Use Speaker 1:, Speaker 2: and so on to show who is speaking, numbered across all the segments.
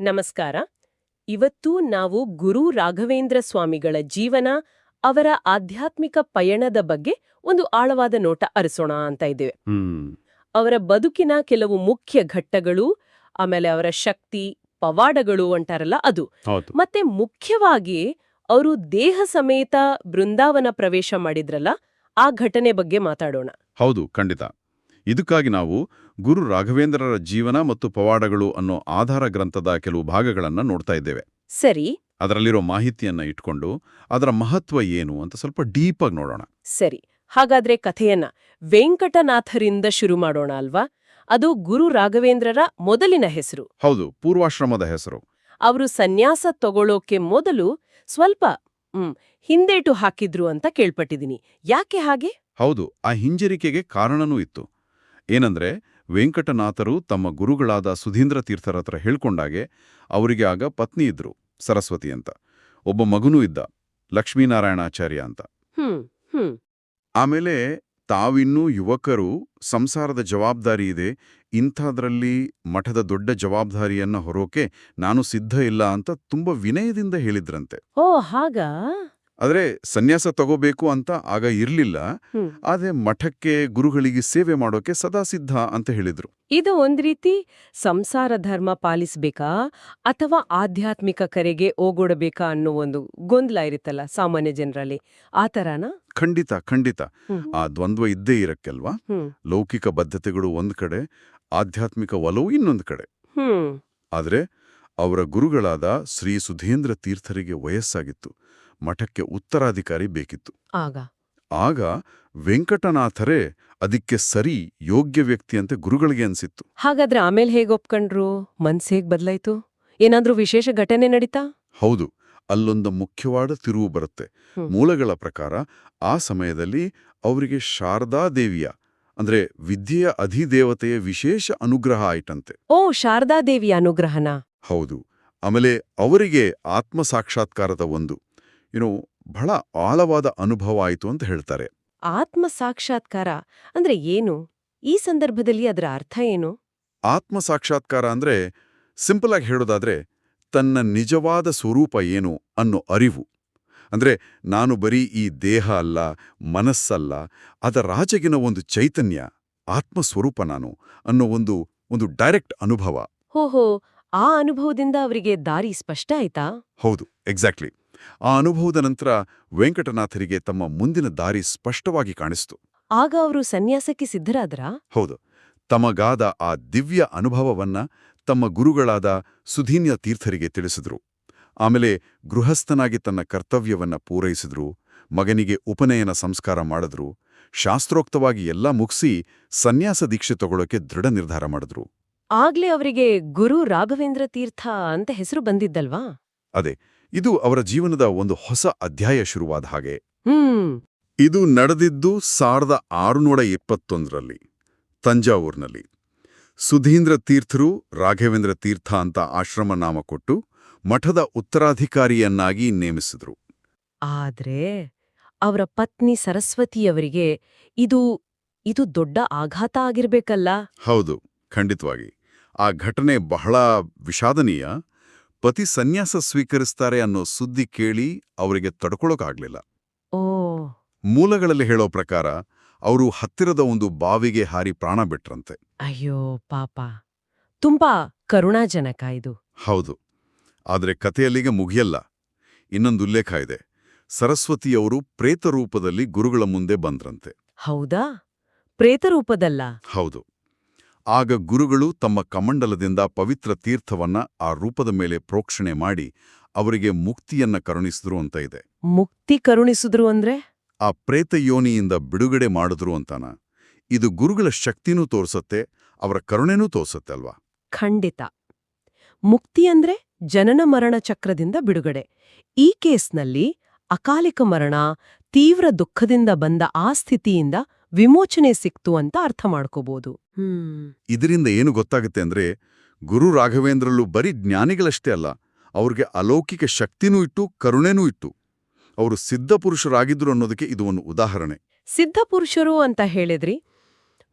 Speaker 1: ನಮಸ್ಕಾರ. ಇವತ್ತು ನಾವು ಗುರು ರಾಘವೇಂದ್ರ ಸ್ವಾಮಿಗಳ ಜೀವನ ಅವರ ಆಧ್ಯಾತ್ಮಿಕ ಪಯಣದ ಬಗ್ಗೆ ಒಂದು ಆಳವಾದ ನೋಟ ಅರಿಸೋಣ ಅಂತ ಇದ್ದೇವೆ. ಅವರ ಬದುಕಿನ ಕೆಲವು ಮುಖ್ಯ ಘಟ್ಟಗಳು ಆಮೇಲೆ ಅವರ ಶಕ್ತಿ ಪವಾಡಗಳು ಅಂತಾರಲ್ಲ ಅದು. ಮತ್ತೆ ಮುಖ್ಯವಾಗಿ ಅವರು ದೇಹ ಸಮೇತ ಬೃಂದಾವನ ಪ್ರವೇಶ ಮಾಡಿದ್ರಲ್ಲ ಆ ಘಟನೆ ಬಗ್ಗೆ ಮಾತಾಡೋಣ.
Speaker 2: ಹೌದು ಖಂಡಿತ. ಇದಕ್ಕಾಗಿ ನಾವು ಗುರು ರಾಘವೇಂದ್ರರ ಜೀವನ ಮತ್ತು ಪವಾಡಗಳು ಅನ್ನೋ ಆಧಾರ ಗ್ರಂಥದ ಕೆಲವು ಭಾಗಗಳನ್ನು ನೋಡ್ತಾ ಇದ್ದೇವೆ.
Speaker 1: ಸರಿ.
Speaker 2: ಅದರಲ್ಲಿರೋ ಮಾಹಿತಿಯನ್ನ ಇಟ್ಕೊಂಡು ಅದರ ಮಹತ್ವ ಏನು ಅಂತ ಸ್ವಲ್ಪ ಡೀಪ್ ಆಗಿ ನೋಡೋಣ.
Speaker 1: ಸರಿ. ಹಾಗಾದ್ರೆ ಕಥೆಯನ್ನ ವೆಂಕಟನಾಥರಿಂದ ಶುರು ಮಾಡೋಣ ಅಲ್ವಾ? ಅದು ಗುರು ರಾಘವೇಂದ್ರರ ಮೊದಲಿನ ಹೆಸರು.
Speaker 2: ಹೌದು ಪೂರ್ವಾಶ್ರಮದ ಹೆಸರು.
Speaker 1: ಅವರು ಸನ್ಯಾಸ ತಗೊಳ್ಳೋಕೆ ಮೊದಲು ಸ್ವಲ್ಪ ಹ್ಮ್ ಹಿಂದೇಟು ಹಾಕಿದ್ರು ಅಂತ ಕೇಳ್ಪಟ್ಟಿದ್ದೀನಿ. ಯಾಕೆ ಹಾಗೆ?
Speaker 2: ಹೌದು ಆ ಹಿಂಜರಿಕೆಗೆ ಕಾರಣನೂ ಇತ್ತು. ಏನಂದ್ರೆ ವೆಂಕಟನಾಥರು ತಮ್ಮ ಗುರುಗಳಾದ ಸುಧೀಂದ್ರ ತೀರ್ಥರ ಹತ್ರ ಹೇಳ್ಕೊಂಡಾಗೆ ಅವರಿಗೆ ಆಗ ಪತ್ನಿ ಇದ್ರು ಸರಸ್ವತಿ ಅಂತ. ಒಬ್ಬ ಮಗನೂ ಇದ್ದ ಲಕ್ಷ್ಮೀನಾರಾಯಣಾಚಾರ್ಯ ಅಂತ. ಆಮೇಲೆ ತಾವಿನ್ನೂ ಯುವಕರು ಸಂಸಾರದ ಜವಾಬ್ದಾರಿ ಇದೆ ಇಂಥದ್ರಲ್ಲಿ ಮಠದ ದೊಡ್ಡ ಜವಾಬ್ದಾರಿಯನ್ನ ಹೊರೋಕೆ ನಾನು ಸಿದ್ಧ ಇಲ್ಲ ಅಂತ ತುಂಬ ವಿನಯದಿಂದ ಹೇಳಿದ್ರಂತೆ.
Speaker 1: ಓ ಹಾಗಾ?
Speaker 2: ಆದ್ರೆ ಸನ್ಯಾಸ ತಗೋಬೇಕು ಅಂತ ಆಗ ಇರ್ಲಿಲ್ಲ. ಆದರೆ ಮಠಕ್ಕೆ ಗುರುಗಳಿಗೆ ಸೇವೆ ಮಾಡೋಕೆ ಸದಾ ಸಿದ್ಧ ಅಂತ ಹೇಳಿದ್ರು.
Speaker 1: ಇದು ಒಂದ್ ರೀತಿ ಸಂಸಾರ ಧರ್ಮ ಪಾಲಿಸ್ಬೇಕಾ ಅಥವಾ ಆಧ್ಯಾತ್ಮಿಕ ಕರೆಗೆ ಓಗೊಡಬೇಕಾ ಅನ್ನೋ ಒಂದು ಗೊಂದಲ ಇರುತ್ತಲ್ಲ ಸಾಮಾನ್ಯ ಜನರಲ್ಲಿ. ಆ ತರಾನ?
Speaker 2: ಖಂಡಿತ ಖಂಡಿತ. ಆ ದ್ವಂದ್ವ ಇದ್ದೇ ಇರಕ್ಕೆಲ್ವಾ? ಲೌಕಿಕ ಬದ್ಧತೆಗಳು ಒಂದ್ ಕಡೆ ಆಧ್ಯಾತ್ಮಿಕ ಒಲವು ಇನ್ನೊಂದ್ ಕಡೆ. ಆದ್ರೆ ಅವರ ಗುರುಗಳಾದ ಶ್ರೀ ಸುಧೀಂದ್ರ ತೀರ್ಥರಿಗೆ ವಯಸ್ಸಾಗಿತ್ತು. ಮಠಕ್ಕೆ ಉತ್ತರಾಧಿಕಾರಿ ಬೇಕಿತ್ತು.
Speaker 1: ಆಗ?
Speaker 2: ಆಗ ವೆಂಕಟನಾಥರೇ ಅದಕ್ಕೆ ಸರಿ ಯೋಗ್ಯ ವ್ಯಕ್ತಿಯಂತೆ ಗುರುಗಳಿಗೆ ಅನ್ಸಿತ್ತು.
Speaker 1: ಹಾಗಾದ್ರೆ ಆಮೇಲೆ ಹೇಗೆ ಒಪ್ಕೊಂಡ್ರು? ಮನ್ಸು ಹೇಗೆ ಬದಲಾಯ್ತು? ಏನಾದ್ರೂ ವಿಶೇಷ ಘಟನೆ ನಡೀತಾ?
Speaker 2: ಹೌದು ಅಲ್ಲೊಂದು ಮುಖ್ಯವಾದ ತಿರುವು ಬರುತ್ತೆ. ಮೂಲಗಳ ಪ್ರಕಾರ ಆ ಸಮಯದಲ್ಲಿ ಅವರಿಗೆ ಶಾರದಾದೇವಿಯ ಅಂದ್ರೆ ವಿದ್ಯೆಯ ಅಧಿದೇವತೆಯ ವಿಶೇಷ ಅನುಗ್ರಹ ಆಯ್ತಂತೆ.
Speaker 1: ಓ ಶಾರದಾದೇವಿ ಅನುಗ್ರಹನ?
Speaker 2: ಹೌದು ಆಮೇಲೆ ಅವರಿಗೆ ಆತ್ಮ ಸಾಕ್ಷಾತ್ಕಾರದ ಒಂದು. ಏನೋ ಬಹಳ ಆಳವಾದ ಅನುಭವ ಆಯಿತು ಅಂತ ಹೇಳ್ತಾರೆ.
Speaker 1: ಆತ್ಮ ಸಾಕ್ಷಾತ್ಕಾರ ಅಂದ್ರೆ ಏನು? ಈ ಸಂದರ್ಭದಲ್ಲಿ ಅದರ ಅರ್ಥ ಏನು?
Speaker 2: ಆತ್ಮ ಸಾಕ್ಷಾತ್ಕಾರ ಅಂದ್ರೆ ಸಿಂಪಲ್ ಆಗಿ ಹೇಳೋದಾದ್ರೆ ತನ್ನ ನಿಜವಾದ ಸ್ವರೂಪ ಏನು ಅನ್ನೋ ಅರಿವು. ಅಂದ್ರೆ ನಾನು ಬರೀ ಈ ದೇಹ ಅಲ್ಲ ಮನಸ್ಸಲ್ಲ ಅದರಾಚೆಗಿನ ಒಂದು ಚೈತನ್ಯ ಆತ್ಮ ಸ್ವರೂಪ ನಾನು ಅನ್ನೋ ಒಂದು ಒಂದು ಡೈರೆಕ್ಟ್ ಅನುಭವ.
Speaker 1: ಹೋಹೋ ಆ ಅನುಭವದಿಂದ ಅವರಿಗೆ ದಾರಿ ಸ್ಪಷ್ಟ ಆಯ್ತಾ?
Speaker 2: ಹೌದು ಎಕ್ಸಾಕ್ಟ್ಲಿ ಆ ಅನುಭವದ ನಂತರ ವೆಂಕಟನಾಥರಿಗೆ ತಮ್ಮ ಮುಂದಿನ ದಾರಿ ಸ್ಪಷ್ಟವಾಗಿ ಕಾಣಿಸ್ತು.
Speaker 1: ಆಗ ಅವರು ಸನ್ಯಾಸಕ್ಕೆ ಸಿದ್ಧರಾದ್ರ?
Speaker 2: ಹೌದು. ತಮಗಾದ ಆ ದಿವ್ಯ ಅನುಭವವನ್ನ ತಮ್ಮ ಗುರುಗಳಾದ ಸುಧೀನ್ಯ ತೀರ್ಥರಿಗೆ ತಿಳಿಸಿದ್ರು. ಆಮೇಲೆ ಗೃಹಸ್ಥನಾಗಿ ತನ್ನ ಕರ್ತವ್ಯವನ್ನ ಪೂರೈಸಿದ್ರು ಮಗನಿಗೆ ಉಪನಯನ ಸಂಸ್ಕಾರ ಮಾಡಿದ್ರು ಶಾಸ್ತ್ರೋಕ್ತವಾಗಿ ಎಲ್ಲ ಮುಗಿಸಿ ಸನ್ಯಾಸ ದೀಕ್ಷೆ ತಗೊಳ್ಳೋಕೆ ದೃಢ ನಿರ್ಧಾರ ಮಾಡಿದ್ರು.
Speaker 1: ಆಗ್ಲೇ ಅವರಿಗೆ ಗುರು ರಾಘವೇಂದ್ರ ತೀರ್ಥ ಅಂತ ಹೆಸರು ಬಂದಿದ್ದಲ್ವಾ?
Speaker 2: ಅದೇ. ಇದು ಅವರ ಜೀವನದ ಒಂದು ಹೊಸ ಅಧ್ಯಾಯ ಶುರುವಾದ ಹಾಗೆ. ಇದು ನಡೆದಿದ್ದು ಸಾವಿರದ ಆರುನೂರ ಇಪ್ಪತ್ತೊಂದರಲ್ಲಿ ತಂಜಾವೂರಿನಲ್ಲಿ. ಸುಧೀಂದ್ರ ತೀರ್ಥರು ರಾಘವೇಂದ್ರ ತೀರ್ಥ ಅಂತ ಆಶ್ರಮ ನಾಮ ಕೊಟ್ಟು ಮಠದ ಉತ್ತರಾಧಿಕಾರಿಯನ್ನಾಗಿ ನೇಮಿಸಿದ್ರು.
Speaker 1: ಆದ್ರೆ ಅವರ ಪತ್ನಿ ಸರಸ್ವತಿಯವರಿಗೆ ಇದು ಇದು ದೊಡ್ಡ ಆಘಾತ ಆಗಿರ್ಬೇಕಲ್ಲ?
Speaker 2: ಹೌದು ಖಂಡಿತವಾಗಿ. ಆ ಘಟನೆ ಬಹಳ ವಿಷಾದನೀಯ. ಪತಿ ಸನ್ಯಾಸ ಸ್ವೀಕರಿಸ್ತಾರೆ ಅನ್ನೋ ಸುದ್ದಿ ಕೇಳಿ ಅವರಿಗೆ ತಡ್ಕೊಳಕ್ಕಾಗ್ಲಿಲ್ಲ.
Speaker 1: ಓ.
Speaker 2: ಮೂಲಗಳಲ್ಲಿ ಹೇಳೋ ಪ್ರಕಾರ ಅವರು ಹತ್ತಿರದ ಒಂದು ಬಾವಿಗೆ ಹಾರಿ ಪ್ರಾಣ ಬಿಟ್ರಂತೆ.
Speaker 1: ಅಯ್ಯೋ ಪಾಪ. ತುಂಬಾ ಕರುಣಾಜನಕ ಇದು.
Speaker 2: ಹೌದು. ಆದರೆ ಕಥೆಯಲ್ಲಿಗೆ ಮುಗಿಯಲ್ಲ. ಇನ್ನೊಂದು ಉಲ್ಲೇಖ ಇದೆ. ಸರಸ್ವತಿಯವರು ಪ್ರೇತರೂಪದಲ್ಲಿ ಗುರುಗಳ ಮುಂದೆ ಬಂದ್ರಂತೆ.
Speaker 1: ಹೌದಾ? ಪ್ರೇತರೂಪದಲ್ಲ?
Speaker 2: ಹೌದು. ಆಗ ಗುರುಗಳು ತಮ್ಮ ಕಮಂಡಲದಿಂದ ಪವಿತ್ರ ತೀರ್ಥವನ್ನ ಆ ರೂಪದ ಮೇಲೆ ಪ್ರೋಕ್ಷಣೆ ಮಾಡಿ ಅವರಿಗೆ ಮುಕ್ತಿಯನ್ನ ಕರುಣಿಸಿದ್ರು ಅಂತ ಇದೆ.
Speaker 1: ಮುಕ್ತಿ ಕರುಣಿಸಿದ್ರು ಅಂದ್ರೆ?
Speaker 2: ಆ ಪ್ರೇತಯೋನಿಯಿಂದ ಬಿಡುಗಡೆ ಮಾಡಿದ್ರು ಅಂತಾನ. ಇದು ಗುರುಗಳ ಶಕ್ತಿನೂ ತೋರಿಸತ್ತೆ ಅವರ ಕರುಣೆನೂ ತೋರಿಸತ್ತೆ ಅಲ್ವಾ?
Speaker 1: ಖಂಡಿತ. ಮುಕ್ತಿ ಅಂದ್ರೆ ಜನನ ಮರಣ ಚಕ್ರದಿಂದ ಬಿಡುಗಡೆ. ಈ ಕೇಸ್ನಲ್ಲಿ ಅಕಾಲಿಕ ಮರಣ ತೀವ್ರ ದುಃಖದಿಂದ ಬಂದ ಆ ಸ್ಥಿತಿಯಿಂದ ವಿಮೋಚನೆ ಸಿಕ್ತು ಅಂತ ಅರ್ಥ ಮಾಡ್ಕೋಬಹುದು ಹ್ಮ್.
Speaker 2: ಇದರಿಂದ ಏನು ಗೊತ್ತಾಗುತ್ತೆ ಅಂದ್ರೆ ಗುರು ರಾಘವೇಂದ್ರಲ್ಲೂ ಬರೀ ಜ್ಞಾನಿಗಳಷ್ಟೇ ಅಲ್ಲ ಅವ್ರಿಗೆ ಅಲೌಕಿಕ ಶಕ್ತಿನೂ ಇಟ್ಟು ಕರುಣೆನೂ ಇಟ್ಟು ಅವರು ಸಿದ್ಧಪುರುಷರಾಗಿದ್ರು ಅನ್ನೋದಕ್ಕೆ ಇದು ಒಂದು ಉದಾಹರಣೆ.
Speaker 1: ಸಿದ್ಧಪುರುಷರು ಅಂತ ಹೇಳಿದ್ರಿ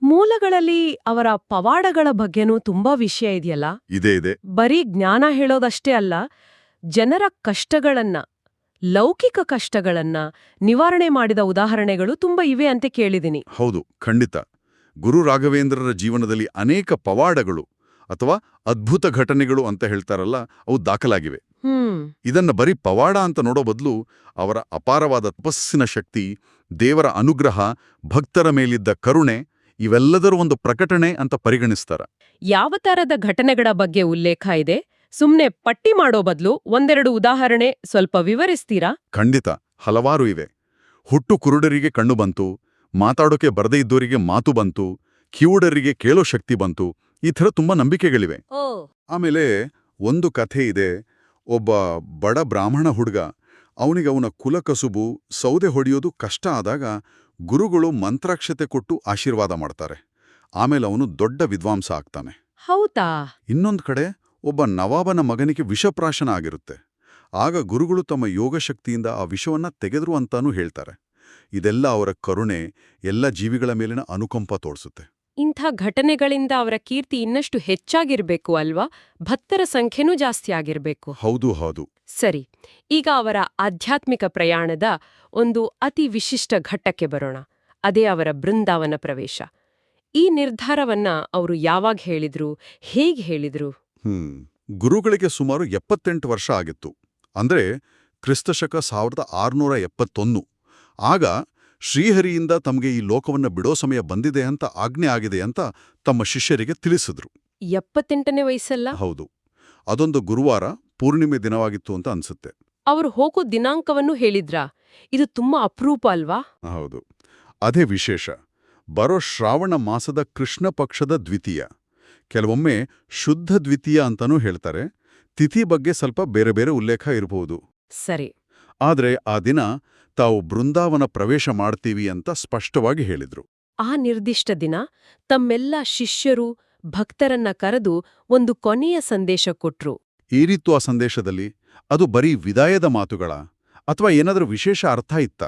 Speaker 1: ಮೂಲಗಳಲ್ಲಿ ಅವರ ಪವಾಡಗಳ ಬಗ್ಗೆನೂ ತುಂಬಾ ವಿಷಯ ಇದೆಯಲ್ಲ?
Speaker 2: ಇದೇ ಇದೆ.
Speaker 1: ಬರೀ ಜ್ಞಾನ ಹೇಳೋದಷ್ಟೇ ಅಲ್ಲ ಜನರ ಕಷ್ಟಗಳನ್ನ ಲೌಕಿಕ ಕಷ್ಟಗಳನ್ನ ನಿವಾರಣೆ ಮಾಡಿದ ಉದಾಹರಣೆಗಳು ತುಂಬಾ ಇವೆ ಅಂತ ಕೇಳಿದಿನಿ
Speaker 2: ಹೌದು ಖಂಡಿತ. ಗುರು ರಾಘವೇಂದ್ರರ ಜೀವನದಲ್ಲಿ ಅನೇಕ ಪವಾಡಗಳು ಅಥವಾ ಅದ್ಭುತ ಘಟನೆಗಳು ಅಂತ ಹೇಳ್ತಾರಲ್ಲ ಅವು ದಾಖಲಾಗಿವೆ. ಇದನ್ನ ಬರೀ ಪವಾಡ ಅಂತ ನೋಡೋ ಬದಲು ಅವರ ಅಪಾರವಾದ ತಪಸ್ಸಿನ ಶಕ್ತಿ ದೇವರ ಅನುಗ್ರಹ ಭಕ್ತರ ಮೇಲಿದ್ದ ಕರುಣೆ ಇವೆಲ್ಲದರ ಒಂದು ಪ್ರಕಟಣೆ ಅಂತ ಪರಿಗಣಿಸ್ತಾರ.
Speaker 1: ಯಾವ ತರದ ಘಟನೆಗಳ ಬಗ್ಗೆ ಉಲ್ಲೇಖ ಇದೆ? ಸುಮ್ನೆ ಪಟ್ಟಿ ಮಾಡೋ ಬದಲು ಒಂದೆರಡು ಉದಾಹರಣೆ ಸ್ವಲ್ಪ ವಿವರಿಸ್ತೀರಾ?
Speaker 2: ಖಂಡಿತ. ಹಲವಾರು ಇವೆ. ಹುಟ್ಟು ಕುರುಡರಿಗೆ ಕಣ್ಣು ಬಂತು ಮಾತಾಡೋಕೆ ಬರದೇ ಇದ್ದೋರಿಗೆ ಮಾತು ಬಂತು ಕಿವುಡರಿಗೆ ಕೇಳೋ ಶಕ್ತಿ ಬಂತು ಈ ಥರ ತುಂಬಾ ನಂಬಿಕೆಗಳಿವೆ.
Speaker 1: ಓ.
Speaker 2: ಆಮೇಲೆ ಒಂದು ಕಥೆ ಇದೆ ಒಬ್ಬ ಬಡ ಬ್ರಾಹ್ಮಣ ಹುಡುಗ ಅವನಿಗೆ ಅವನ ಕುಲಕಸುಬು ಸೌದೆ ಹೊಡೆಯೋದು ಕಷ್ಟ ಆದಾಗ ಗುರುಗಳು ಮಂತ್ರಾಕ್ಷತೆ ಕೊಟ್ಟು ಆಶೀರ್ವಾದ ಮಾಡ್ತಾರೆ. ಆಮೇಲೆ ಅವನು ದೊಡ್ಡ ವಿದ್ವಾಂಸ ಆಗ್ತಾನೆ.
Speaker 1: ಹೌದಾ?
Speaker 2: ಇನ್ನೊಂದು ಕಡೆ ಒಬ್ಬ ನವಾಬನ ಮಗನಿಗೆ ವಿಷಪ್ರಾಶನ ಆಗಿರುತ್ತೆ. ಆಗ ಗುರುಗಳು ತಮ್ಮ ಯೋಗಶಕ್ತಿಯಿಂದ ಆ ವಿಷವನ್ನ ತೆಗೆದ್ರು ಅಂತಾನೂ ಹೇಳ್ತಾರೆ. ಇದೆಲ್ಲ ಅವರ ಕರುಣೆ ಎಲ್ಲ ಜೀವಿಗಳ ಮೇಲಿನ ಅನುಕಂಪ ತೋರಿಸುತ್ತೆ.
Speaker 1: ಇಂಥ ಘಟನೆಗಳಿಂದ ಅವರ ಕೀರ್ತಿ ಇನ್ನಷ್ಟು ಹೆಚ್ಚಾಗಿರ್ಬೇಕು ಅಲ್ವಾ? ಭಕ್ತರ ಸಂಖ್ಯೆನೂ ಜಾಸ್ತಿ ಆಗಿರ್ಬೇಕು.
Speaker 2: ಹೌದು ಹೌದು.
Speaker 1: ಸರಿ ಈಗ ಅವರ ಆಧ್ಯಾತ್ಮಿಕ ಪ್ರಯಾಣದ ಒಂದು ಅತಿ ವಿಶಿಷ್ಟ ಘಟ್ಟಕ್ಕೆ ಬರೋಣ. ಅದೇ ಅವರ ಬೃಂದಾವನ ಪ್ರವೇಶ. ಈ ನಿರ್ಧಾರವನ್ನ ಅವರು ಯಾವಾಗ ಹೇಳಿದ್ರು ಹೇಗೆ ಹೇಳಿದ್ರು?
Speaker 2: ಹ್ಮ್. ಗುರುಗಳಿಗೆ ಸುಮಾರು ಎಪ್ಪತ್ತೆಂಟು ವರ್ಷ ಆಗಿತ್ತು. ಅಂದ್ರೆ ಕ್ರಿಸ್ತಶಕ ಸಾವಿರದ ಆರುನೂರ ಎಪ್ಪತ್ತೊಂದು. ಆಗ ಶ್ರೀಹರಿಯಿಂದ ತಮಗೆ ಈ ಲೋಕವನ್ನ ಬಿಡೋ ಸಮಯ ಬಂದಿದೆ ಅಂತ ಆಜ್ಞೆ ಆಗಿದೆ ಅಂತ ತಮ್ಮ ಶಿಷ್ಯರಿಗೆ ತಿಳಿಸಿದ್ರು.
Speaker 1: ಎಪ್ಪತ್ತೆಂಟನೇ ವಯಸ್ಸಲ್ಲ?
Speaker 2: ಹೌದು. ಅದೊಂದು ಗುರುವಾರ ಪೂರ್ಣಿಮೆ ದಿನವಾಗಿತ್ತು ಅಂತ ಅನ್ಸುತ್ತೆ.
Speaker 1: ಅವರು ಹೋಗೋ ದಿನಾಂಕವನ್ನು ಹೇಳಿದ್ರಾ? ಇದು ತುಂಬಾ ಅಪರೂಪ ಅಲ್ವಾ?
Speaker 2: ಹೌದು. ಅದೇ ವಿಶೇಷ. ಬರೋ ಶ್ರಾವಣ ಮಾಸದ ಕೃಷ್ಣ ಪಕ್ಷದ ದ್ವಿತೀಯ. ಕೆಲವೊಮ್ಮೆ ಶುದ್ಧ ದ್ವಿತೀಯ ಅಂತಾನೂ ಹೇಳ್ತಾರೆ. ತಿಥಿ ಬಗ್ಗೆ ಸ್ವಲ್ಪ ಬೇರೆ ಬೇರೆ ಉಲ್ಲೇಖ ಇರಬಹುದು
Speaker 1: ಸರಿ.
Speaker 2: ಆದ್ರೆ ಆ ದಿನ ತಾವು ಬೃಂದಾವನ ಪ್ರವೇಶ ಮಾಡ್ತೀವಿ ಅಂತ ಸ್ಪಷ್ಟವಾಗಿ ಹೇಳಿದ್ರು.
Speaker 1: ಆ ನಿರ್ದಿಷ್ಟ ದಿನ ತಮ್ಮೆಲ್ಲ ಶಿಷ್ಯರು ಭಕ್ತರನ್ನ ಕರೆದು ಒಂದು ಕೊನೆಯ ಸಂದೇಶ ಕೊಟ್ರು.
Speaker 2: ಏರಿತ್ತು ಆ ಸಂದೇಶದಲ್ಲಿ ಅದು ಬರೀ ವಿದಾಯದ ಮಾತುಗಳ ಅಥವಾ ಏನಾದರೂ ವಿಶೇಷ ಅರ್ಥ ಇತ್ತ?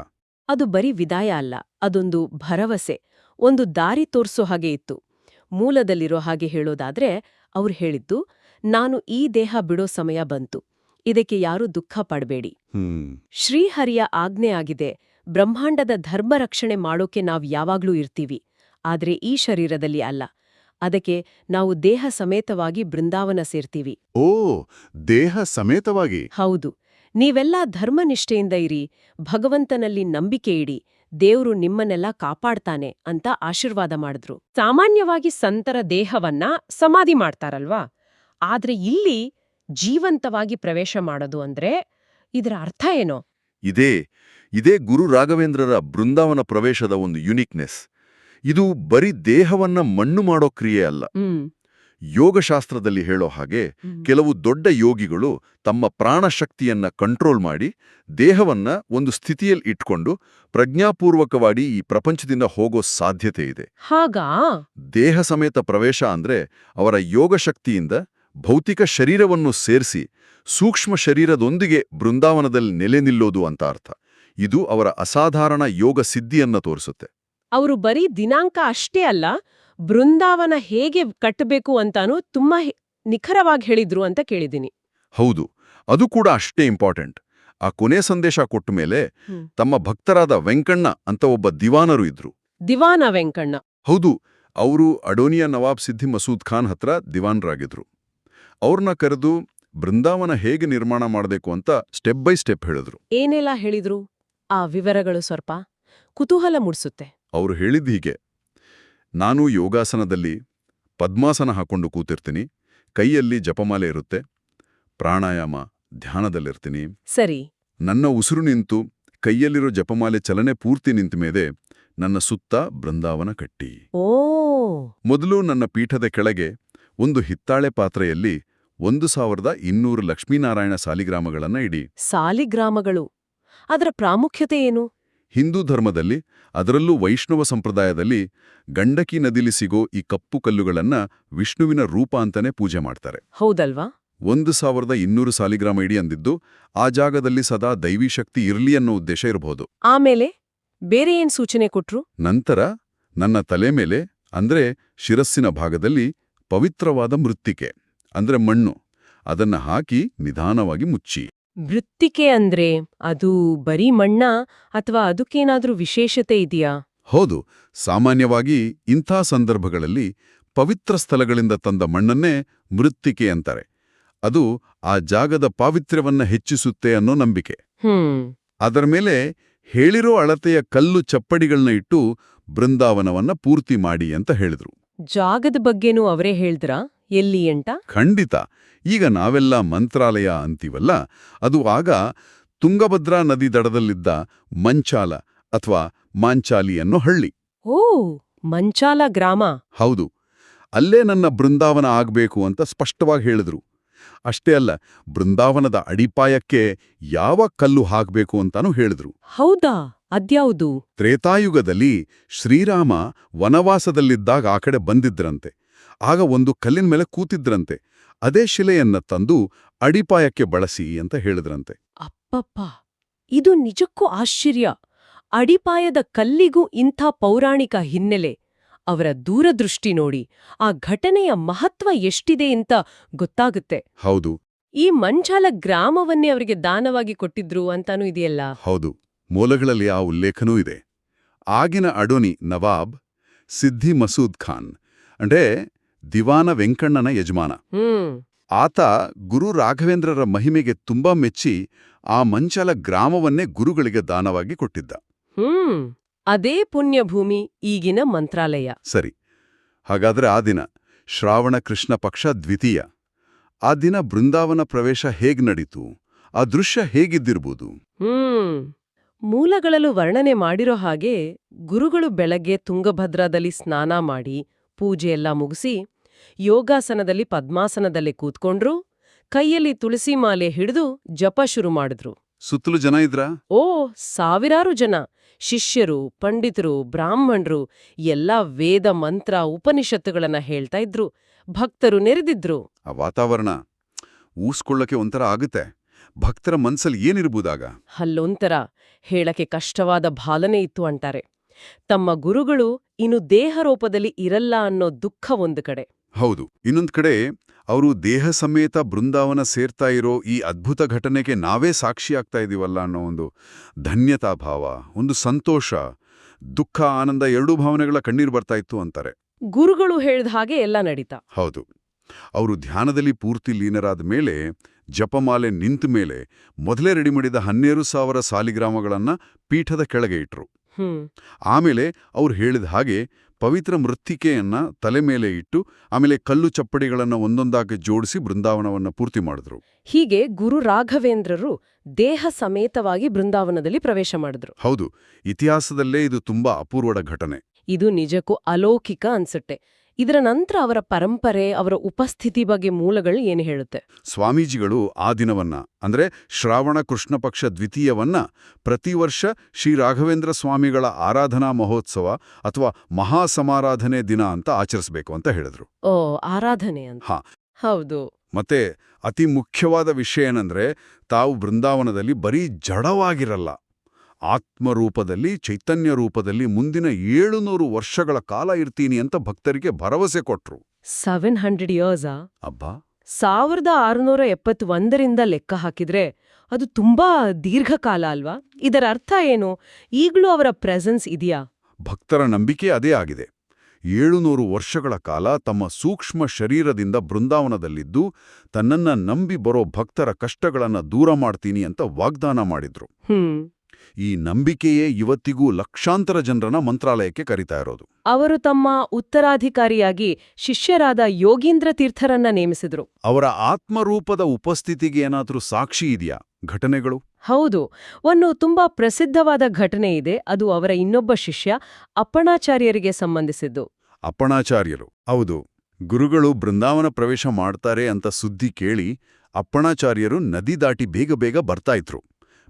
Speaker 1: ಅದು ಬರೀ ವಿದಾಯ ಅಲ್ಲ ಅದೊಂದು ಭರವಸೆ ಒಂದು ದಾರಿ ತೋರ್ಸೋ ಹಾಗೆ ಇತ್ತು. ಮೂಲದಲ್ಲಿರೋ ಹಾಗೆ ಹೇಳೋದಾದ್ರೆ ಅವ್ರು ಹೇಳಿದ್ದು ನಾನು ಈ ದೇಹ ಬಿಡೋ ಸಮಯ ಬಂತು. ಇದಕ್ಕೆ ಯಾರೂ ದುಃಖ ಪಡಬೇಡಿ. ಶ್ರೀಹರಿಯ ಆಜ್ಞೆ ಆಗಿದೆ. ಬ್ರಹ್ಮಾಂಡದ ಧರ್ಮ ರಕ್ಷಣೆ ಮಾಡೋಕೆ ನಾವು ಯಾವಾಗ್ಲೂ ಇರ್ತೀವಿ. ಆದ್ರೆ ಈ ಶರೀರದಲ್ಲಿ ಅಲ್ಲ. ಅದಕ್ಕೆ ನಾವು ದೇಹ ಸಮೇತವಾಗಿ ಬೃಂದಾವನ ಸೇರ್ತೀವಿ.
Speaker 2: ಓ ದೇಹ ಸಮೇತವಾಗಿ?
Speaker 1: ಹೌದು. ನೀವೆಲ್ಲ ಧರ್ಮನಿಷ್ಠೆಯಿಂದ ಇರಿ. ಭಗವಂತನಲ್ಲಿ ನಂಬಿಕೆ ಇಡಿ. ದೇವ್ರು ನಿಮ್ಮನ್ನೆಲ್ಲ ಕಾಪಾಡ್ತಾನೆ ಅಂತ ಆಶೀರ್ವಾದ ಮಾಡಿದ್ರು. ಸಾಮಾನ್ಯವಾಗಿ ಸಂತರ ದೇಹವನ್ನ ಸಮಾಧಿ ಮಾಡ್ತಾರಲ್ವಾ? ಆದ್ರೆ ಇಲ್ಲಿ ಜೀವಂತವಾಗಿ ಪ್ರವೇಶ ಮಾಡೋದು ಅಂದ್ರೆ ಇದರ ಅರ್ಥ ಏನೋ?
Speaker 3: ಇದೇ ಇದೇ ಗುರು ರಾಘವೇಂದ್ರರ ಬೃಂದಾವನ ಪ್ರವೇಶದ ಒಂದು ಯುನಿಕ್ನೆಸ್ ಇದು ಬರೀ ದೇಹವನ್ನ ಮಣ್ಣು ಮಾಡೋ ಕ್ರಿಯೆ ಅಲ್ಲ. ಯೋಗಶಾಸ್ತ್ರದಲ್ಲಿ ಹೇಳೋ ಹಾಗೆ ಕೆಲವು ದೊಡ್ಡ ಯೋಗಿಗಳು ತಮ್ಮ ಪ್ರಾಣಶಕ್ತಿಯನ್ನ ಕಂಟ್ರೋಲ್ ಮಾಡಿ ದೇಹವನ್ನ ಒಂದು ಸ್ಥಿತಿಯಲ್ಲಿ ಇಟ್ಕೊಂಡು ಪ್ರಜ್ಞಾಪೂರ್ವಕವಾಗಿ ಈ ಪ್ರಪಂಚದಿಂದ ಹೋಗೋ ಸಾಧ್ಯತೆ ಇದೆ.
Speaker 1: ಹಾಗಾ?
Speaker 3: ದೇಹ ಸಮೇತ ಪ್ರವೇಶ ಅಂದ್ರೆ ಅವರ ಯೋಗಶಕ್ತಿಯಿಂದ ಭೌತಿಕ ಶರೀರವನ್ನು ಸೇರಿಸಿ ಸೂಕ್ಷ್ಮ ಶರೀರದೊಂದಿಗೆ ಬೃಂದಾವನದಲ್ಲಿ ನೆಲೆ ನಿಲ್ಲೋದು ಅಂತ ಅರ್ಥ. ಇದು ಅವರ ಅಸಾಧಾರಣ ಯೋಗ ಸಿದ್ಧಿಯನ್ನ ತೋರಿಸುತ್ತೆ.
Speaker 1: ಅವರು ಬರೀ ದಿನಾಂಕ ಅಷ್ಟೇ ಅಲ್ಲ ಬೃಂದಾವನ ಹೇಗೆ ಕಟ್ಟಬೇಕು ಅಂತಾನೂ ತುಂಬಾ ನಿಖರವಾಗಿ ಹೇಳಿದ್ರು ಅಂತ ಕೇಳಿದ್ದೀನಿ.
Speaker 3: ಹೌದು ಅದು ಕೂಡ ಅಷ್ಟೇ ಇಂಪಾರ್ಟೆಂಟ್ ಆ ಕೊನೆ ಸಂದೇಶ ಕೊಟ್ಟ ಮೇಲೆ ತಮ್ಮ ಭಕ್ತರಾದ ವೆಂಕಣ್ಣ ಅಂತ ಒಬ್ಬ ದಿವಾನರು ಇದ್ರು.
Speaker 1: ದಿವಾನ ವೆಂಕಣ್ಣ.
Speaker 3: ಹೌದು ಅವರು ಅಡೋನಿಯಾ ನವಾಬ್ ಸಿದ್ದಿ ಮಸೂದ್ ಖಾನ್ ಹತ್ರ ದಿವಾನರಾಗಿದ್ರು. ಅವ್ರನ್ನ ಕರೆದು ಬೃಂದಾವನ ಹೇಗೆ ನಿರ್ಮಾಣ ಮಾಡಬೇಕು ಅಂತ ಸ್ಟೆಪ್ ಬೈ ಸ್ಟೆಪ್ ಹೇಳಿದ್ರು.
Speaker 1: ಏನೆಲ್ಲ ಹೇಳಿದ್ರು? ಆ ವಿವರಗಳು ಸ್ವಲ್ಪ ಕುತೂಹಲ ಮೂಡಿಸುತ್ತೆ.
Speaker 3: ಅವರು ಹೇಳಿದ್ದು ಹೀಗೆ ನಾನು ಯೋಗಾಸನದಲ್ಲಿ ಪದ್ಮಾಸನ ಹಾಕೊಂಡು ಕೂತಿರ್ತೀನಿ. ಕೈಯಲ್ಲಿ ಜಪಮಾಲೆ ಇರುತ್ತೆ. ಪ್ರಾಣಾಯಾಮ ಧ್ಯಾನದಲ್ಲಿರ್ತೀನಿ.
Speaker 1: ಸರಿ.
Speaker 3: ನನ್ನ ಉಸಿರು ನಿಂತು ಕೈಯಲ್ಲಿರೋ ಜಪಮಾಲೆ ಚಲನೆ ಪೂರ್ತಿ ನಿಂತ ಮೇಲೆ ನನ್ನ ಸುತ್ತ ಬೃಂದಾವನ ಕಟ್ಟಿ.
Speaker 1: ಓ!
Speaker 3: ಮೊದಲು ನನ್ನ ಪೀಠದ ಕೆಳಗೆ ಒಂದು ಹಿತ್ತಾಳೆ ಪಾತ್ರೆಯಲ್ಲಿ ಒಂದು ಸಾವಿರದ ಇನ್ನೂರು ಲಕ್ಷ್ಮೀನಾರಾಯಣ ಸಾಲಿಗ್ರಾಮಗಳನ್ನ ಇಡಿ.
Speaker 1: ಸಾಲಿಗ್ರಾಮಗಳು. ಅದರ ಪ್ರಾಮುಖ್ಯತೆ ಏನು?
Speaker 3: ಹಿಂದೂ ಧರ್ಮದಲ್ಲಿ ಅದರಲ್ಲೂ ವೈಷ್ಣವ ಸಂಪ್ರದಾಯದಲ್ಲಿ ಗಂಡಕಿ ನದಿಲಿ ಸಿಗೋ ಈ ಕಪ್ಪು ಕಲ್ಲುಗಳನ್ನ ವಿಷ್ಣುವಿನ ರೂಪ ಅಂತಾನೆ ಪೂಜೆ ಮಾಡ್ತಾರೆ.
Speaker 1: ಹೌದಲ್ವಾ?
Speaker 3: ಒಂದು ಸಾವಿರದ ಇನ್ನೂರು ಸಾಲಿಗ್ರಾಮ ಇಡಿ ಅಂದಿದ್ದು ಆ ಜಾಗದಲ್ಲಿ ಸದಾ ದೈವಿ ಶಕ್ತಿ ಇರ್ಲಿ ಅನ್ನೋ ಉದ್ದೇಶ ಇರಬಹುದು
Speaker 1: ಆಮೇಲೆ ಬೇರೆ ಏನ್ ಸೂಚನೆ ಕೊಟ್ರು?
Speaker 3: ನಂತರ ನನ್ನ ತಲೆ ಮೇಲೆ
Speaker 2: ಅಂದ್ರೆ ಶಿರಸ್ಸಿನ ಭಾಗದಲ್ಲಿ ಪವಿತ್ರವಾದ ಮೃತ್ತಿಕೆ ಅಂದ್ರೆ ಮಣ್ಣು ಅದನ್ನ ಹಾಕಿ ನಿಧಾನವಾಗಿ ಮುಚ್ಚಿ.
Speaker 1: ವೃತ್ತಿಕೆ ಅಂದ್ರೆ ಅದು ಬರೀ ಮಣ್ಣ ಅಥವಾ ಅದಕ್ಕೇನಾದ್ರೂ ವಿಶೇಷತೆ ಇದೆಯಾ?
Speaker 2: ಹೌದು. ಸಾಮಾನ್ಯವಾಗಿ ಇಂಥ ಸಂದರ್ಭಗಳಲ್ಲಿ ಪವಿತ್ರ ಸ್ಥಳಗಳಿಂದ ತಂದ ಮಣ್ಣನ್ನೇ ಮೃತ್ತಿಕೆ ಅಂತಾರೆ. ಅದು ಆ ಜಾಗದ ಪಾವಿತ್ರ್ಯವನ್ನ ಹೆಚ್ಚಿಸುತ್ತೆ ಅನ್ನೋ ನಂಬಿಕೆ.
Speaker 1: ಹ್ಮ್.
Speaker 2: ಅದರ ಮೇಲೆ ಹೇಳಿರೋ ಅಳತೆಯ ಕಲ್ಲು ಚಪ್ಪಡಿಗಳನ್ನ ಇಟ್ಟು ಬೃಂದಾವನವನ್ನ ಪೂರ್ತಿ ಮಾಡಿ ಅಂತ ಹೇಳಿದ್ರು.
Speaker 1: ಜಾಗದ ಬಗ್ಗೆನೂ ಅವರೇ ಹೇಳಿದ್ರ? ಎಲ್ಲಿ ಎಂಟ
Speaker 2: ಖಂಡಿತ. ಈಗ ನಾವೆಲ್ಲ ಮಂತ್ರಾಲಯ ಅಂತೀವಲ್ಲ? ಅದು ಆಗ ತುಂಗಭದ್ರಾ ನದಿ ದಡದಲ್ಲಿದ್ದ ಮಂಚಾಲ ಅಥವಾ ಮಾಂಚಾಲಿ ಅನ್ನೋ ಹಳ್ಳಿ.
Speaker 1: ಓ ಮಂಚಾಲ ಗ್ರಾಮ.
Speaker 2: ಹೌದು. ಅಲ್ಲೇ ನನ್ನ ಬೃಂದಾವನ ಆಗಬೇಕು ಅಂತ ಸ್ಪಷ್ಟವಾಗಿ ಹೇಳಿದ್ರು. ಅಷ್ಟೇ ಅಲ್ಲ ಬೃಂದಾವನದ ಅಡಿಪಾಯಕ್ಕೆ ಯಾವ ಕಲ್ಲು ಹಾಕಬೇಕು ಅಂತಾನೂ ಹೇಳಿದ್ರು.
Speaker 1: ಹೌದಾ? ಅದ್ಯಾವುದು?
Speaker 2: ತ್ರೇತಾಯುಗದಲ್ಲಿ ಶ್ರೀರಾಮ ವನವಾಸದಲ್ಲಿದ್ದಾಗ ಆ ಕಡೆ ಬಂದಿದ್ರಂತೆ. ಆಗ ಒಂದು ಕಲ್ಲಿನ ಮೇಲೆ ಕೂತಿದ್ರಂತೆ. ಅದೇ ಶಿಲೆಯನ್ನ ತಂದು ಅಡಿಪಾಯಕ್ಕೆ ಬಳಸಿ ಅಂತ ಹೇಳಿದ್ರಂತೆ.
Speaker 1: ಅಪ್ಪಪ್ಪ ಇದು ನಿಜಕ್ಕೂ ಆಶ್ಚರ್ಯ. ಅಡಿಪಾಯದ ಕಲ್ಲಿಗೂ ಇಂಥ ಪೌರಾಣಿಕ ಹಿನ್ನೆಲೆ. ಅವರ ದೂರದೃಷ್ಟಿ ನೋಡಿ ಆ ಘಟನೆಯ ಮಹತ್ವ ಎಷ್ಟಿದೆ ಅಂತ ಗೊತ್ತಾಗುತ್ತೆ.
Speaker 2: ಹೌದು.
Speaker 1: ಈ ಮಂಚಾಲ ಗ್ರಾಮವನ್ನೇ ಅವರಿಗೆ ದಾನವಾಗಿ ಕೊಟ್ಟಿದ್ರು ಅಂತಾನೂ ಇದೆಯಲ್ಲ?
Speaker 2: ಹೌದು ಮೂಲಗಳಲ್ಲಿ ಆ ಉಲ್ಲೇಖನೂ ಇದೆ. ಆಗಿನ ಅಡೋನಿ ನವಾಬ್ ಸಿದ್ಧಿ ಮಸೂದ್ ಖಾನ್ ಅಂದ್ರೆ ದಿವಾನ ವೆಂಕಣ್ಣನ ಯಜಮಾನ.
Speaker 1: ಹ್ಮ್.
Speaker 2: ಆತ ಗುರು ರಾಘವೇಂದ್ರರ ಮಹಿಮೆಗೆ ತುಂಬಾ ಮೆಚ್ಚಿ ಆ ಮಂಚಲ ಗ್ರಾಮವನ್ನೇ ಗುರುಗಳಿಗೆ ದಾನವಾಗಿ ಕೊಟ್ಟಿದ್ದ.
Speaker 1: ಹ್ಮ್. ಅದೇ ಪುಣ್ಯಭೂಮಿ ಈಗಿನ ಮಂತ್ರಾಲಯ.
Speaker 2: ಸರಿ. ಹಾಗಾದ್ರೆ ಆ ದಿನ ಶ್ರಾವಣ ಕೃಷ್ಣ ಪಕ್ಷ ದ್ವಿತೀಯ. ಆ ದಿನ ಬೃಂದಾವನ ಪ್ರವೇಶ ಹೇಗ್ ನಡೀತು? ಆ ದೃಶ್ಯ ಹೇಗಿದ್ದಿರ್ಬೋದು?
Speaker 1: ಹ್ಮ್. ಮೂಲಗಳಲ್ಲೂ ವರ್ಣನೆ ಮಾಡಿರೋ ಹಾಗೆ ಗುರುಗಳು ಬೆಳಗ್ಗೆ ತುಂಗಭದ್ರಾದಲ್ಲಿ ಸ್ನಾನ ಮಾಡಿ ಪೂಜೆಯೆಲ್ಲ ಮುಗಿಸಿ ಯೋಗಾಸನದಲ್ಲಿ ಪದ್ಮಾಸನದಲ್ಲಿ ಕೂತ್ಕೊಂಡ್ರು ಕೈಯಲ್ಲಿ ತುಳಸಿ ಮಾಲೆ ಹಿಡಿದು ಜಪ ಶುರು ಮಾಡಿದ್ರು.
Speaker 2: ಸುತ್ತಲೂ ಜನ ಇದ್ರ?
Speaker 1: ಓ ಸಾವಿರಾರು ಜನ. ಶಿಷ್ಯರು ಪಂಡಿತರು ಬ್ರಾಹ್ಮಣರು ಎಲ್ಲ ವೇದ ಮಂತ್ರ ಉಪನಿಷತ್ತುಗಳನ್ನ ಹೇಳ್ತಾ ಇದ್ರು. ಭಕ್ತರು ನೆರೆದಿದ್ರು.
Speaker 2: ಆ ವಾತಾವರಣ ಊಸ್ಕೊಳ್ಳಕ್ಕೆ ಒಂಥರ ಆಗುತ್ತೆ. ಭಕ್ತರ ಮನ್ಸಲ್ಲಿ ಏನಿರ್ಬೋದಾಗ?
Speaker 1: ಅಲ್ಲೊಂಥರ. ಹೇಳಕ್ಕೆ ಕಷ್ಟವಾದ ಭಾಲನೆ ಇತ್ತು ಅಂತಾರೆ. ತಮ್ಮ ಗುರುಗಳು ಇನ್ನು ದೇಹ ರೂಪದಲ್ಲಿ ಇರಲ್ಲ ಅನ್ನೋ ದುಃಖ ಒಂದು ಕಡೆ.
Speaker 2: ಹೌದು. ಇನ್ನೊಂದು ಕಡೆ ಅವರು ದೇಹ ಸಮೇತ ಬೃಂದಾವನ ಸೇರ್ತಾ ಇರೋ ಈ ಅದ್ಭುತ ಘಟನೆಗೆ ನಾವೇ ಸಾಕ್ಷಿಯಾಗ್ತಾ ಇದೀವಲ್ಲ ಅನ್ನೋ ಒಂದು ಧನ್ಯತಾ ಭಾವ ಒಂದು ಸಂತೋಷ ದುಃಖ ಆನಂದ ಎರಡೂ ಭಾವನೆಗಳ ಕಣ್ಣೀರು ಬರ್ತಾ ಇತ್ತು ಅಂತಾರೆ.
Speaker 1: ಗುರುಗಳು ಹೇಳಿದ ಹಾಗೆ ಎಲ್ಲ ನಡೀತಾ.
Speaker 2: ಹೌದು. ಅವರು ಧ್ಯಾನದಲ್ಲಿ ಪೂರ್ತಿ ಲೀನರಾದ ಮೇಲೆ ಜಪಮಾಲೆ ನಿಂತ ಮೇಲೆ ಮೊದಲೇ ರೆಡಿ ಮಾಡಿದ ಹನ್ನೆರಡು ಸಾವಿರ ಸಾಲಿಗ್ರಾಮಗಳನ್ನ ಪೀಠದ ಕೆಳಗೆ ಇಟ್ರು. ಆಮೇಲೆ ಅವ್ರು ಹೇಳಿದ ಹಾಗೆ ಪವಿತ್ರ ಮೃತ್ತಿಕೆಯನ್ನ ತಲೆ ಮೇಲೆ ಇಟ್ಟು ಆಮೇಲೆ ಕಲ್ಲು ಚಪ್ಪಡಿಗಳನ್ನು ಒಂದೊಂದಾಗಿ ಜೋಡಿಸಿ ಬೃಂದಾವನವನ್ನ ಪೂರ್ತಿ ಮಾಡಿದ್ರು.
Speaker 1: ಹೀಗೆ ಗುರು ರಾಘವೇಂದ್ರರು ದೇಹ ಸಮೇತವಾಗಿ ಬೃಂದಾವನದಲ್ಲಿ ಪ್ರವೇಶ ಮಾಡಿದ್ರು.
Speaker 2: ಹೌದು ಇತಿಹಾಸದಲ್ಲೇ ಇದು ತುಂಬಾ ಅಪೂರ್ವದ ಘಟನೆ.
Speaker 1: ಇದು ನಿಜಕ್ಕೂ ಅಲೌಕಿಕ ಅನ್ಸುತ್ತೆ. ಇದರ ನಂತರ ಅವರ ಪರಂಪರೆ ಅವರ ಉಪಸ್ಥಿತಿ ಬಗ್ಗೆ ಮೂಲಗಳು ಏನು ಹೇಳುತ್ತೆ?
Speaker 2: ಸ್ವಾಮೀಜಿಗಳು ಆ ದಿನವನ್ನ ಅಂದ್ರೆ ಶ್ರಾವಣ ಕೃಷ್ಣ ಪಕ್ಷ ದ್ವಿತೀಯವನ್ನ ಪ್ರತಿ ವರ್ಷ ಶ್ರೀ ರಾಘವೇಂದ್ರ ಸ್ವಾಮಿಗಳ ಆರಾಧನಾ ಮಹೋತ್ಸವ ಅಥವಾ ಮಹಾಸಮಾರಾಧನೆ ದಿನ ಅಂತ ಆಚರಿಸಬೇಕು ಅಂತ ಹೇಳಿದ್ರು.
Speaker 1: ಓ ಆರಾಧನೆ ಅಂತ. ಹೌದು.
Speaker 2: ಮತ್ತೆ ಅತಿ ಮುಖ್ಯವಾದ ವಿಷಯ ಏನಂದ್ರೆ ತಾವು ಬೃಂದಾವನದಲ್ಲಿ ಬರೀ ಜಡವಾಗಿರಲ್ಲ. ಆತ್ಮರೂಪದಲ್ಲಿ ಚೈತನ್ಯ ರೂಪದಲ್ಲಿ ಮುಂದಿನ ಏಳುನೂರು ವರ್ಷಗಳ ಕಾಲ ಇರ್ತೀನಿ ಅಂತ ಭಕ್ತರಿಗೆ ಭರವಸೆ ಕೊಟ್ರು.
Speaker 1: ಸೆವೆನ್ ಹಂಡ್ರೆಡ್ ಇಯರ್ಸಾ
Speaker 2: ಅಬ್ಬಾ!
Speaker 1: ಸಾವಿರದ ಆರುನೂರ ಎಪ್ಪತ್ತೊಂದರಿಂದ ಲೆಕ್ಕ ಹಾಕಿದ್ರೆ ಅದು ತುಂಬಾ ದೀರ್ಘಕಾಲ ಅಲ್ವಾ? ಇದರ ಅರ್ಥ ಏನು? ಈಗ್ಲೂ ಅವರ ಪ್ರೆಸೆನ್ಸ್ ಇದೆಯಾ?
Speaker 2: ಭಕ್ತರ ನಂಬಿಕೆ ಅದೇ ಆಗಿದೆ. ಏಳುನೂರು ವರ್ಷಗಳ ಕಾಲ ತಮ್ಮ ಸೂಕ್ಷ್ಮ ಶರೀರದಿಂದ ಬೃಂದಾವನದಲ್ಲಿದ್ದು ತನ್ನನ್ನ ನಂಬಿ ಬರೋ ಭಕ್ತರ ಕಷ್ಟಗಳನ್ನ ದೂರ ಮಾಡ್ತೀನಿ ಅಂತ ವಾಗ್ದಾನ ಮಾಡಿದ್ರು.
Speaker 1: ಹ್ಮ್.
Speaker 2: ಈ ನಂಬಿಕೆಯೇ ಇವತ್ತಿಗೂ ಲಕ್ಷಾಂತರ ಜನರನ್ನ ಮಂತ್ರಾಲಯಕ್ಕೆ ಕರೀತಾ ಇರೋದು.
Speaker 1: ಅವರು ತಮ್ಮ ಉತ್ತರಾಧಿಕಾರಿಯಾಗಿ ಶಿಷ್ಯರಾದ ಯೋಗೀಂದ್ರ ತೀರ್ಥರನ್ನ ನೇಮಿಸಿದ್ರು.
Speaker 2: ಅವರ ಆತ್ಮರೂಪದ ಉಪಸ್ಥಿತಿಗೆ ಏನಾದ್ರೂ ಸಾಕ್ಷಿ ಇದೆಯಾ ಘಟನೆಗಳು?
Speaker 1: ಹೌದು ಒಂದು ತುಂಬಾ ಪ್ರಸಿದ್ಧವಾದ ಘಟನೆ ಇದೆ ಅದು ಅವರ ಇನ್ನೊಬ್ಬ ಶಿಷ್ಯ ಅಪ್ಪಣಾಚಾರ್ಯರಿಗೆ ಸಂಬಂಧಿಸಿದ್ದು.
Speaker 2: ಅಪ್ಪಣಾಚಾರ್ಯರು ಹೌದು ಗುರುಗಳು ಬೃಂದಾವನ ಪ್ರವೇಶ ಮಾಡ್ತಾರೆ ಅಂತ ಸುದ್ದಿ ಕೇಳಿ ಅಪ್ಪಣಾಚಾರ್ಯರು ನದಿ ದಾಟಿ ಬೇಗ ಬೇಗ ಬರ್ತಾ ಇದ್ರು.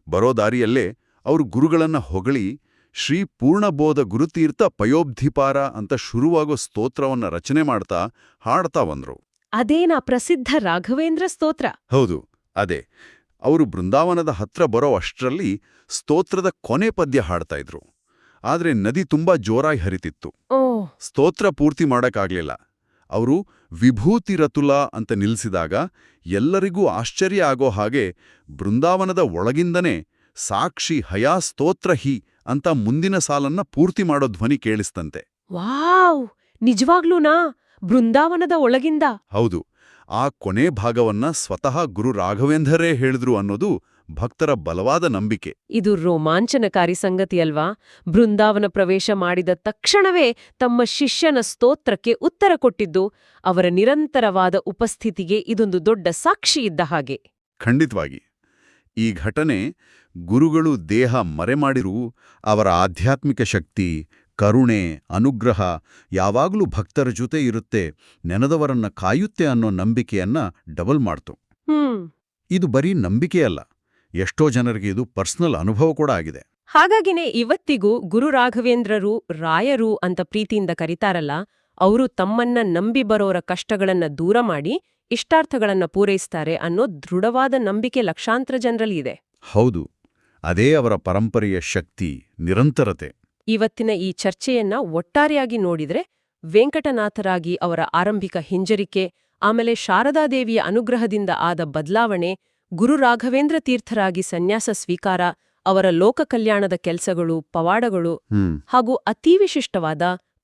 Speaker 2: ಬರೋ ದಾರಿಯಲ್ಲೇ ಅವರು ಗುರುಗಳನ್ನ ಹೊಗಳಿ ಶ್ರೀ ಪೂರ್ಣಬೋಧ ಗುರುತೀರ್ಥ ಪಯೋಬ್ಧಿಪಾರ ಅಂತ ಶುರುವಾಗೋ ಸ್ತೋತ್ರವನ್ನ ರಚನೆ ಮಾಡ್ತಾ ಹಾಡ್ತಾ ಬಂದ್ರು.
Speaker 1: ಅದೇನ ಪ್ರಸಿದ್ಧ ರಾಘವೇಂದ್ರ ಸ್ತೋತ್ರ.
Speaker 2: ಹೌದು ಅದೇ. ಅವರು ಬೃಂದಾವನದ ಹತ್ರ ಬರೋ ಅಷ್ಟರಲ್ಲಿ ಸ್ತೋತ್ರದ ಕೊನೆ ಪದ್ಯ ಹಾಡ್ತಾ ಇದ್ರು. ಆದ್ರೆ ನದಿ ತುಂಬಾ ಜೋರಾಗಿ ಹರಿತಿತ್ತು.
Speaker 1: ಓ.
Speaker 2: ಸ್ತೋತ್ರ ಪೂರ್ತಿ ಮಾಡಕ್ಕಾಗ್ಲಿಲ್ಲ. ಅವರು ವಿಭೂತಿ ರತುಲ ಅಂತ ನಿಲ್ಲಿಸಿದಾಗ ಎಲ್ಲರಿಗೂ ಆಶ್ಚರ್ಯ ಆಗೋ ಹಾಗೆ ಬೃಂದಾವನದ ಒಳಗಿಂದನೇ ಸಾಕ್ಷಿ ಹಯಾ ಸ್ತೋತ್ರ ಹಿ ಅಂತ ಮುಂದಿನ ಸಾಲನ್ನ ಪೂರ್ತಿ ಮಾಡೋ ಧ್ವನಿ ಕೇಳಿಸ್ತಂತೆ.
Speaker 1: ವಾವ್! ನಿಜವಾಗ್ಲೂನಾ? ಬೃಂದಾವನದ ಒಳಗಿಂದ.
Speaker 2: ಹೌದು. ಆ ಕೊನೆ ಭಾಗವನ್ನ ಸ್ವತಃ ಗುರು ರಾಘವೇಂದ್ರರೇ ಹೇಳಿದ್ರು ಅನ್ನೋದು ಭಕ್ತರ ಬಲವಾದ ನಂಬಿಕೆ.
Speaker 1: ಇದು ರೋಮಾಂಚನಕಾರಿ ಸಂಗತಿಯಲ್ವಾ ಬೃಂದಾವನ ಪ್ರವೇಶ ಮಾಡಿದ ತಕ್ಷಣವೇ ತಮ್ಮ ಶಿಷ್ಯನ ಸ್ತೋತ್ರಕ್ಕೆ ಉತ್ತರ ಕೊಟ್ಟಿದ್ದು ಅವರ ನಿರಂತರವಾದ ಉಪಸ್ಥಿತಿಗೆ ಇದೊಂದು ದೊಡ್ಡ ಸಾಕ್ಷಿ ಇದ್ದ ಹಾಗೆ.
Speaker 2: ಖಂಡಿತವಾಗಿ. ಈ ಘಟನೆ ಗುರುಗಳು ದೇಹ ಮರೆಮಾಡಿರೂ ಅವರ ಆಧ್ಯಾತ್ಮಿಕ ಶಕ್ತಿ ಕರುಣೆ ಅನುಗ್ರಹ ಯಾವಾಗಲೂ ಭಕ್ತರ ಜೊತೆ ಇರುತ್ತೆ ನೆನದವರನ್ನ ಕಾಯುತ್ತೆ ಅನ್ನೋ ನಂಬಿಕೆಯನ್ನ ಡಬಲ್ ಮಾಡ್ತು. ಇದು ಬರೀ ನಂಬಿಕೆಯಲ್ಲ ಎಷ್ಟೋ ಜನರಿಗೆ ಇದು ಪರ್ಸನಲ್ ಅನುಭವ ಕೂಡ ಆಗಿದೆ.
Speaker 1: ಹಾಗಾಗಿನೇ ಇವತ್ತಿಗೂ ಗುರು ರಾಘವೇಂದ್ರರು ರಾಯರು ಅಂತ ಪ್ರೀತಿಯಿಂದ ಕರೀತಾರಲ್ಲ ಅವರು ತಮ್ಮನ್ನ ನಂಬಿ ಬರೋರ ಕಷ್ಟಗಳನ್ನ ದೂರ ಮಾಡಿ ಇಷ್ಟಾರ್ಥಗಳನ್ನ ಪೂರೈಸ್ತಾರೆ ಅನ್ನೋ ದೃಢವಾದ ನಂಬಿಕೆ ಲಕ್ಷಾಂತರ ಜನರಲ್ಲಿ ಇದೆ.
Speaker 2: ಹೌದು ಅದೇ ಅವರ ಪರಂಪರೆಯ ಶಕ್ತಿ ನಿರಂತರತೆ.
Speaker 1: ಇವತ್ತಿನ ಈ ಚರ್ಚೆಯನ್ನ ಒಟ್ಟಾರೆಯಾಗಿ ನೋಡಿದ್ರೆ ವೆಂಕಟನಾಥರಾಗಿ ಅವರ ಆರಂಭಿಕ ಹಿಂಜರಿಕೆ ಆಮೇಲೆ ಶಾರದಾದೇವಿಯ ಅನುಗ್ರಹದಿಂದ ಆದ ಬದಲಾವಣೆ ಗುರು ರಾಘವೇಂದ್ರ ತೀರ್ಥರಾಗಿ ಸನ್ಯಾಸ ಸ್ವೀಕಾರ ಅವರ ಲೋಕ ಕಲ್ಯಾಣದ ಕೆಲಸಗಳು ಪವಾಡಗಳು ಹಾಗೂ ಅತೀ ವಿಶಿಷ್ಟವಾದ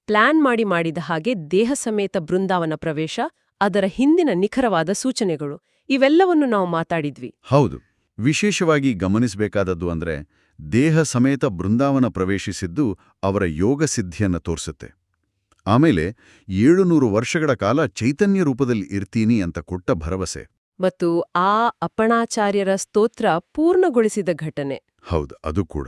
Speaker 1: ಪ್ಲಾನ್ ಮಾಡಿ ಮಾಡಿದ ಹಾಗೆ ದೇಹ ಸಮೇತ ಬೃಂದಾವನ ಪ್ರವೇಶ ಅದರ ಹಿಂದಿನ ನಿಖರವಾದ ಸೂಚನೆಗಳು. ಇವೆಲ್ಲವನ್ನು ನಾವು ಮಾತಾಡಿದ್ವಿ.
Speaker 2: ಹೌದು. ವಿಶೇಷವಾಗಿ ಗಮನಿಸಬೇಕಾದದ್ದು ಅಂದ್ರೆ ದೇಹ ಸಮೇತ ಬೃಂದಾವನ ಪ್ರವೇಶಿಸಿದ್ದು ಅವರ ಯೋಗ ಸಿದ್ಧಿಯನ್ನು ತೋರಿಸುತ್ತೆ. ಆಮೇಲೆ ಏಳುನೂರು ವರ್ಷಗಳ ಕಾಲ ಚೈತನ್ಯ ರೂಪದಲ್ಲಿ ಇರ್ತೀನಿ ಅಂತ ಕೊಟ್ಟ ಭರವಸೆ.
Speaker 1: ಮತ್ತು ಆ ಅಪ್ಪಣಾಚಾರ್ಯರ ಸ್ತೋತ್ರ ಪೂರ್ಣಗೊಳಿಸಿದ ಘಟನೆ.
Speaker 2: ಹೌದು ಅದು ಕೂಡ.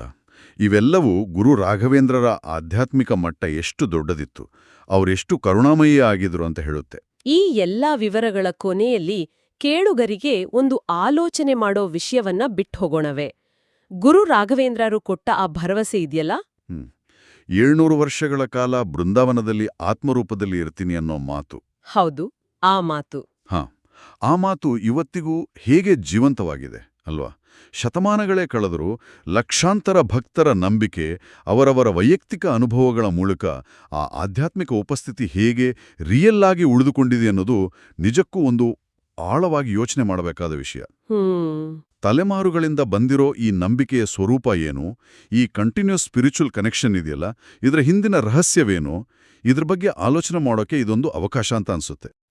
Speaker 2: ಇವೆಲ್ಲವೂ ಗುರು ರಾಘವೇಂದ್ರರ ಆಧ್ಯಾತ್ಮಿಕ ಮಟ್ಟ ಎಷ್ಟು ದೊಡ್ಡದಿತ್ತು ಅವರೆಷ್ಟು ಕರುಣಾಮಯಿ ಆಗಿದ್ರು ಅಂತ ಹೇಳುತ್ತೆ.
Speaker 1: ಈ ಎಲ್ಲಾ ವಿವರಗಳ ಕೊನೆಯಲ್ಲಿ ಕೇಳುಗರಿಗೆ ಒಂದು ಆಲೋಚನೆ ಮಾಡೋ ವಿಷಯವನ್ನ ಬಿಟ್ಟೋಗೋಣವೆ ಗುರು ರಾಘವೇಂದ್ರರು ಕೊಟ್ಟ ಆ ಭರವಸೆ ಇದೆಯಲ್ಲ?
Speaker 2: ಏಳ್ನೂರು ವರ್ಷಗಳ ಕಾಲ ಬೃಂದಾವನದಲ್ಲಿ ಆತ್ಮರೂಪದಲ್ಲಿ ಇರ್ತೀನಿ ಅನ್ನೋ ಮಾತು.
Speaker 1: ಹೌದು ಆ ಮಾತು.
Speaker 2: ಹಾ ಆ ಮಾತು ಇವತ್ತಿಗೂ ಹೇಗೆ ಜೀವಂತವಾಗಿದೆ? ಅಲ್ವಾ? ಶತಮಾನಗಳೇ ಕಳೆದರೂ ಲಕ್ಷಾಂತರ ಭಕ್ತರ ನಂಬಿಕೆ ಅವರವರ ವೈಯಕ್ತಿಕ ಅನುಭವಗಳ ಮೂಲಕ ಆ ಆಧ್ಯಾತ್ಮಿಕ ಉಪಸ್ಥಿತಿ ಹೇಗೆ ರಿಯಲ್ ಆಗಿ ಉಳಿದುಕೊಂಡಿದೆ ಅನ್ನೋದು ನಿಜಕ್ಕೂ ಒಂದು ಆಳವಾಗಿ ಯೋಚನೆ ಮಾಡಬೇಕಾದ ವಿಷಯ. ತಲೆಮಾರುಗಳಿಂದ ಬಂದಿರೋ ಈ ನಂಬಿಕೆಯ ಸ್ವರೂಪ ಏನು? ಈ ಕಂಟಿನ್ಯೂಸ್ ಸ್ಪಿರಿಚುವಲ್ ಕನೆಕ್ಷನ್ ಇದೆಯಲ್ಲ? ಇದರ ಹಿಂದಿನ ರಹಸ್ಯವೇನು? ಇದ್ರ ಬಗ್ಗೆ ಆಲೋಚನೆ ಮಾಡೋಕೆ ಇದೊಂದು ಅವಕಾಶ ಅಂತ ಅನ್ಸುತ್ತೆ.